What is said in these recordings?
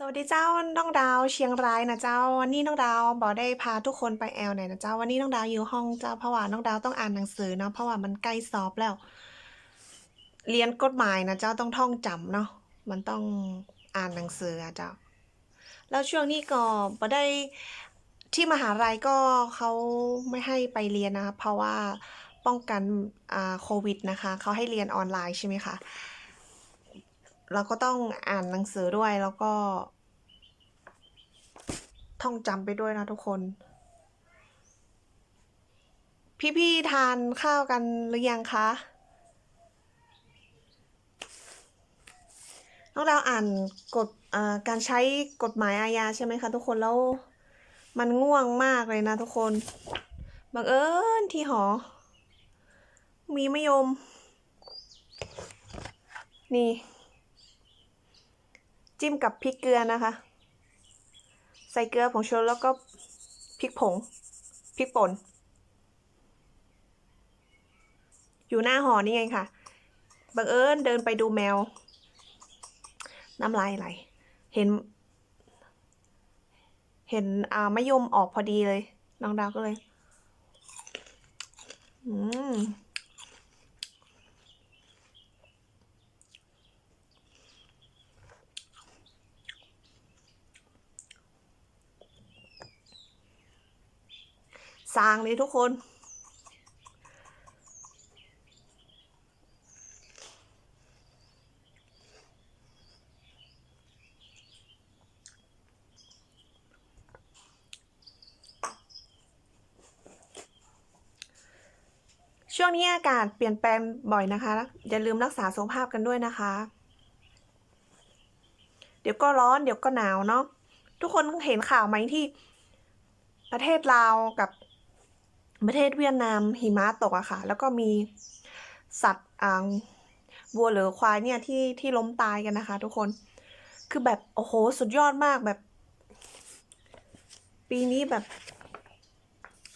สวัสดีเจ้าน้องดาวเชียงรายนะเจ้าวันนี้น้องดาวบอกได้พาทุกคนไปแอลไหนนะเจ้าวันนี้น้องดาวอยู่ห้องเจ้าเพราะว่าน้องดาวต้องอ่านหนังสือเนาะเพราะว่ามันใกล้สอบแล้ว เรียนกฎหมายนะเจ้าต้องท่องจำเนาะมันต้องอ่านหนังสืออะเจ้าแล้วช่วงนี้ก็บ่ได้ที่มหาลัยก็เขาไม่ให้ไปเรียนนะคะเพราะว่าป้องกันอ่าโควิดนะคะเขาให้เรียนออนไลน์ใช่ไหมคะ เราก็ต้องอ่านหนังสือด้วยแล้วก็ ท่องจำไปด้วยนะทุกคน พี่ๆทานข้าวกันหรือยังคะน้องดาวอ่านกฎการใช้กฎหมายอาญาใช่ไหมคะทุกคนแล้วมันง่วงมากเลยนะทุกคนบังเอิญที่หอ มีมะยม นี่ จิ้มกับพริกเกลือนะคะ ใส่เกลือผงชูรสแล้วก็พริกผงพริกป่น อยู่หน้าหอนี่ไงค่ะ บังเอิญเดินไปดูแมว น้ำลายไหล เห็น เห็นอ่ามะยมออกพอดีเลย น้องดาวก็เลย อืม สางเลยทุกคน ช่วงนี้อากาศเปลี่ยนแปลงบ่อยนะคะ อย่าลืมรักษาสุขภาพกันด้วยนะคะ เดี๋ยวก็ร้อนเดี๋ยวก็หนาวเนาะทุกคนเห็นข่าวไหมที่ประเทศลาวกับ ประเทศเวียดนามหิมะตกอะค่ะ แล้วก็มีสัตว์อ่างวัวหรือควายเนี่ยที่ที่ล้มตายกันนะคะ ทุกคน คือแบบโอ้โหสุดยอดมากแบบ ปีนี้แบบ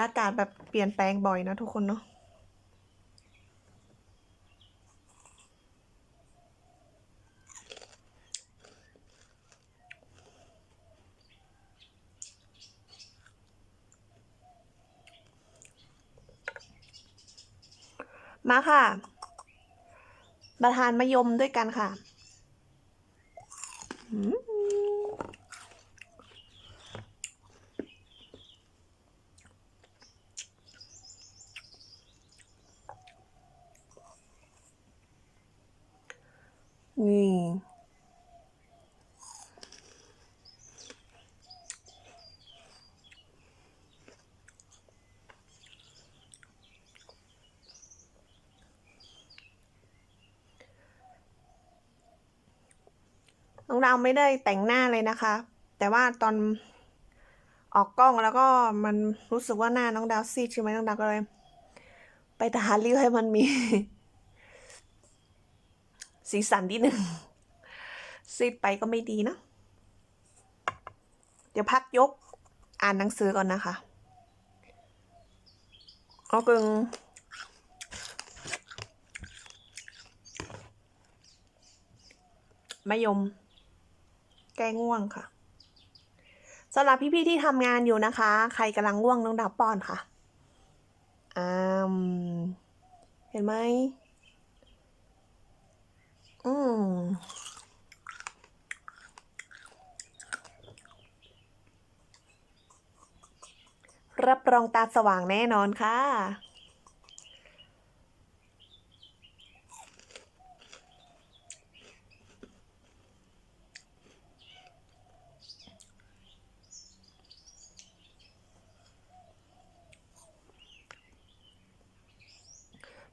อากาศแบบเปลี่ยนแปลงบ่อยนะทุกคนเนาะ มาค่ะ ประทานมะยมด้วยกันค่ะอืมนี่ น้องดาวไม่ได้แต่งหน้าเลยนะคะ แต่ว่าตอนออกกล้องแล้วก็มันรู้สึกว่าหน้าน้องดาวซีดใช่ไหมน้องดาวก็เลย ไปทาริ้วให้มันมี สีสันนิดหนึ่งซีดไปก็ไม่ดีนะ เดี๋ยวพักยกอ่านหนังสือก่อนนะคะเอากึงมะยม แก้ง่วงค่ะสำหรับพี่ๆที่ทำงานอยู่นะคะ ใครกำลังง่วงน้องดาวป้อนค่ะอ่ามเห็นไหมอืมรับรองตาสว่างแน่นอนค่ะ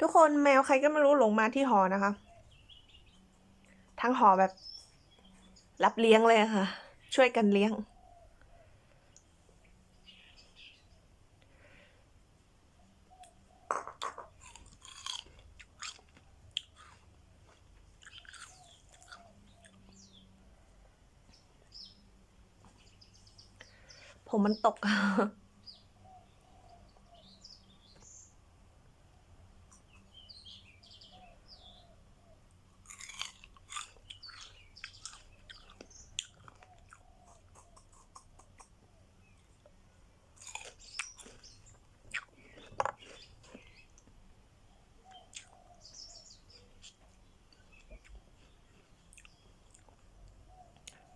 ทุกคนแมวใครก็ไม่รู้หลงมาที่หอนะคะ ทั้งหอแบบ รับเลี้ยงเลยค่ะ ช่วยกันเลี้ยง ผมมันตก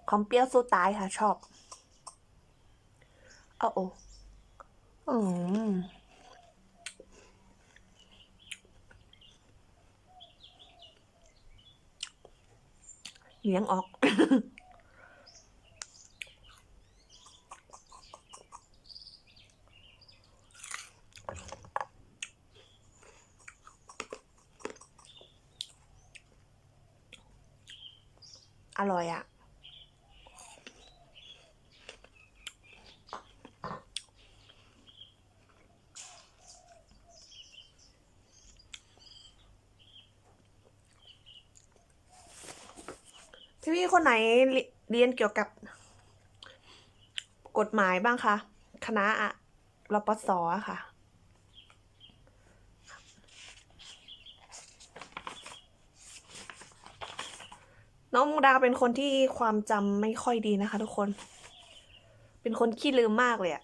ความเปรี้ยวสู้ตายค่ะ ชอบเอาโอ้อืมเลี้ยงออกอร่อยอะที่ พี่คนไหนเรียนเกี่ยวกับกฎหมายบ้างคะคณะอะรปศอะค่ะ น้องมุกดาเป็นคนที่ความจำไม่ค่อยดีนะคะ ทุกคน เป็นคนขี้ลืมมากเลยอะ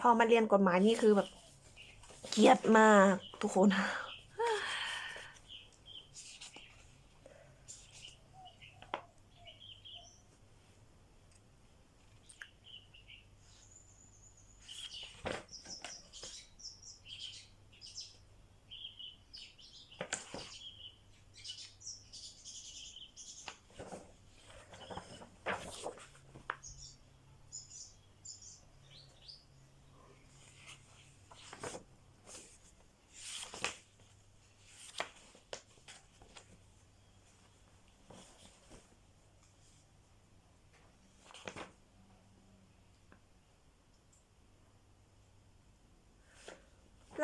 พอมาเรียนกฎหมายนี่คือแบบเกลียดมากทุกคน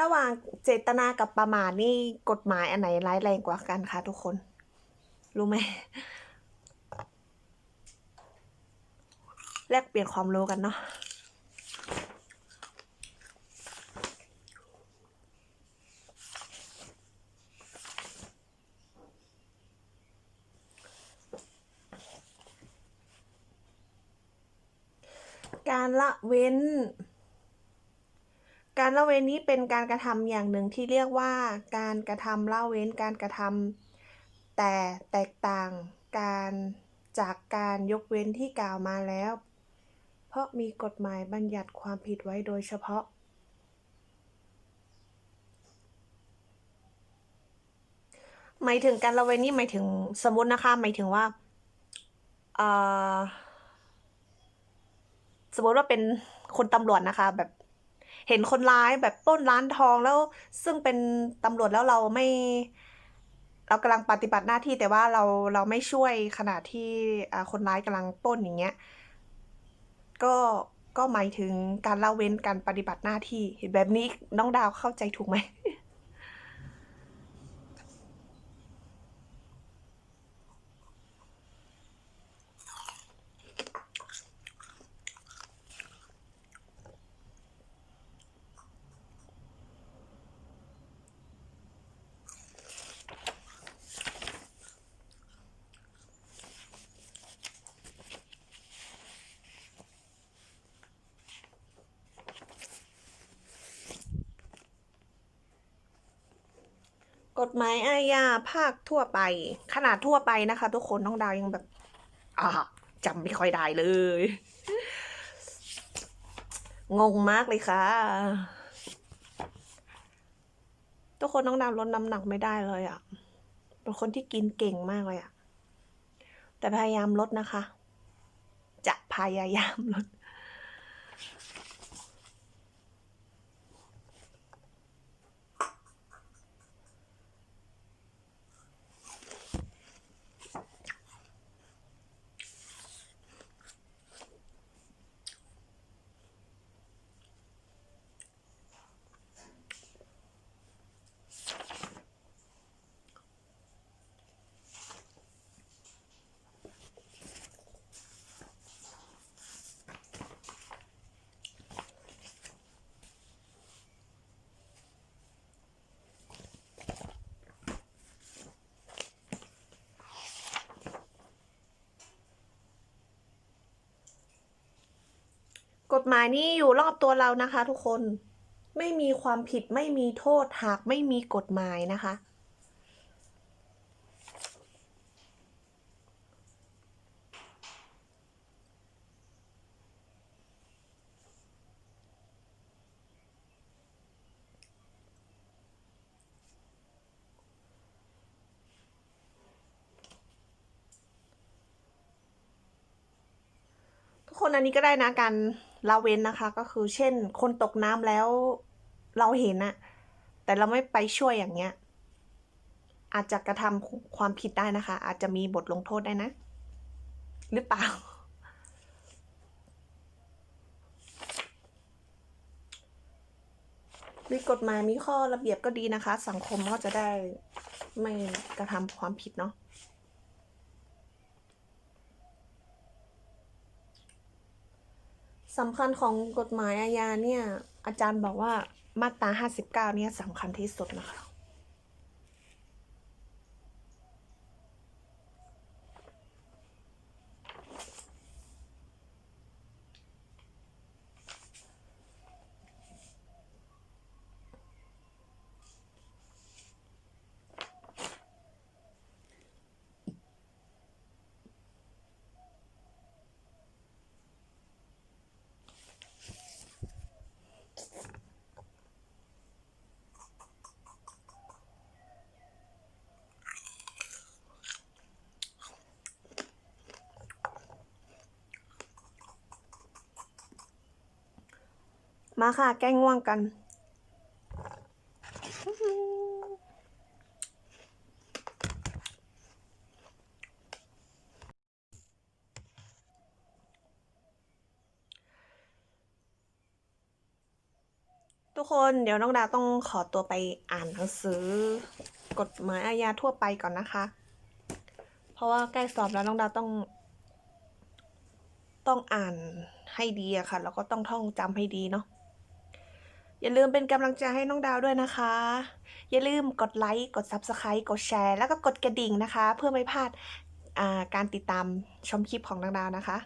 ระหว่างเจตนากับประมาทนี่กฎหมายอันไหนร้ายแรงกว่ากันคะทุกคน รู้ไหมแลกเปลี่ยนความรู้กันเนาะการละเว้น การละเว้นนี้เป็นการกระทำอย่างหนึ่งที่เรียกว่า การกระทำละเว้นการกระทำแต่แตกต่างการจากการยกเว้นที่กล่าวมาแล้ว เพราะมีกฎหมายบัญญัติความผิดไว้โดยเฉพาะ หมายถึงการละเว้นนี่หมายถึงสมมตินะคะ หมายถึงว่าสมมติว่าเป็นคนตำรวจนะคะแบบ เห็นคนร้ายแบบปล้นร้านทองแล้ว ซึ่งเป็นตำรวจแล้วเราไม่ เรากำลังปฏิบัติหน้าที่แต่ว่าเราเราไม่ช่วยขณะที่คนร้ายกำลังปล้นอย่างเงี้ยก็ก็หมายถึงการละเว้นการปฏิบัติหน้าที่เห็นแบบนี้น้องดาวเข้าใจถูกไหม ก ฎหมายอาญาภาคทั่วไป ขนาดทั่วไปนะคะ ทุกคนน้องดาวยังแบบ อ่าจำไม่ค่อยได้เลย งงมากเลยค่ะ ทุกคนน้องดาวลดน้ำหนักไม่ได้เลยอะ่ะเป็นคนที่กินเก่งมากเลยอะ่ะ แต่พยายามลดนะคะ จะพยายามลด กฎหมายนี่อยู่รอบตัวเรานะคะ ทุกคนไม่มีความผิดไม่มีโทษหากไม่มีกฎหมายนะคะ ทุกคนอันนี้ก็ได้นะกัน ละเว้นนะคะก็คือเช่น คนตกน้ำแล้วเราเห็นอะแต่เราไม่ไปช่วยอย่างเงี้ย อาจจะกระทำความผิดได้นะคะ อาจจะมีบทลงโทษได้นะ หรือเปล่า มีกฎหมายมีข้อระเบียบก็ดีนะคะ สังคมก็จะได้ไม่กระทำความผิดเนาะ สำคัญของกฎหมายอาญาเนี่ย อาจารย์บอกว่ามาตรา 59 เนี่ยสำคัญที่สุดนะคะ มาค่ะ แก้ง่วงกัน ทุกคนเดี๋ยวน้องดาต้องขอตัวไปอ่านหนังสือกฎหมายอาญาทั่วไปก่อนนะคะ เพราะว่าใกล้สอบแล้วน้องดาต้อง ต้องอ่านให้ดีอะค่ะ แล้วก็ต้องท่องจำให้ดีเนาะ อย่าลืมเป็นกำลังใจให้น้องดาวด้วยนะคะ อย่าลืมกดไลค์กด Subscribe กดแชร์แล้วก็กดกระดิ่งนะคะ เพื่อไม่พลาดาการติดตามชมคลิปของน้องดาวนะคะ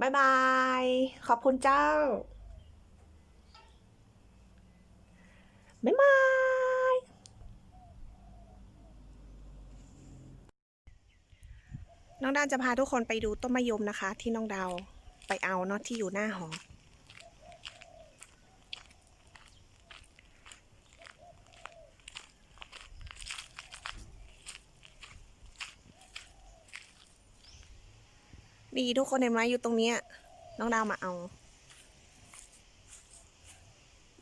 บายบาย ขอบคุณเจ้าบ๊ายบาย น้องดาวจะพาทุกคนไปดูต้นมะยมนะคะ ที่น้องดาวไปเอาเนาะที่อยู่หน้าหอ นี่ทุกคนเห็นไหมอยู่ตรงนี้น้องดาวมาเอา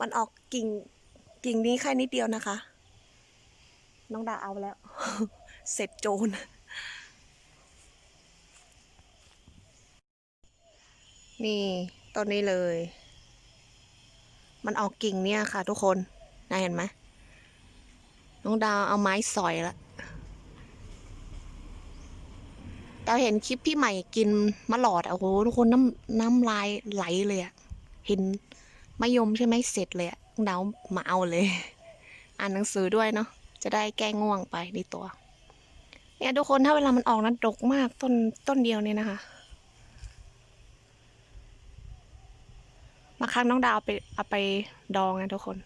มันออกกิ่งกิ่งนี้แค่นิดเดียวนะคะ น้องดาวเอาแล้ว เสร็จโจรนี่ต้นนี้เลย มันออกกิ่งเนี่ยค่ะทุกคนนายเห็นไหมน้องดาวเอาไม้สอยละ ดาเห็นคลิปพี่ใหม่กินมะหลอดอะโอ้โหทุกคนน้ำน้ำลายไหลเลยอะเห็นมะยมใช่ไหมเสร็จเลยอะน้องดาวมาเอาเลย อ่านหนังสือด้วยเนาะจะได้แก้ง่วงไปในตัว เนี่ยทุกคนถ้าเวลามันออกนั้นดกมากต้นต้นเดียวเนี่ยนะคะมาครั้งน้องดาวเอาไปเอาไปดองนะทุกคน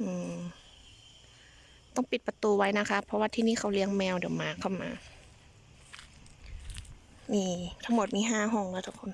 อืมต้องปิดประตูไว้นะคะ เพราะว่าที่นี่เขาเลี้ยงแมวเดี๋ยวมาเข้ามา นี่ทั้งหมดมีห้าห้องแล้วทุกคน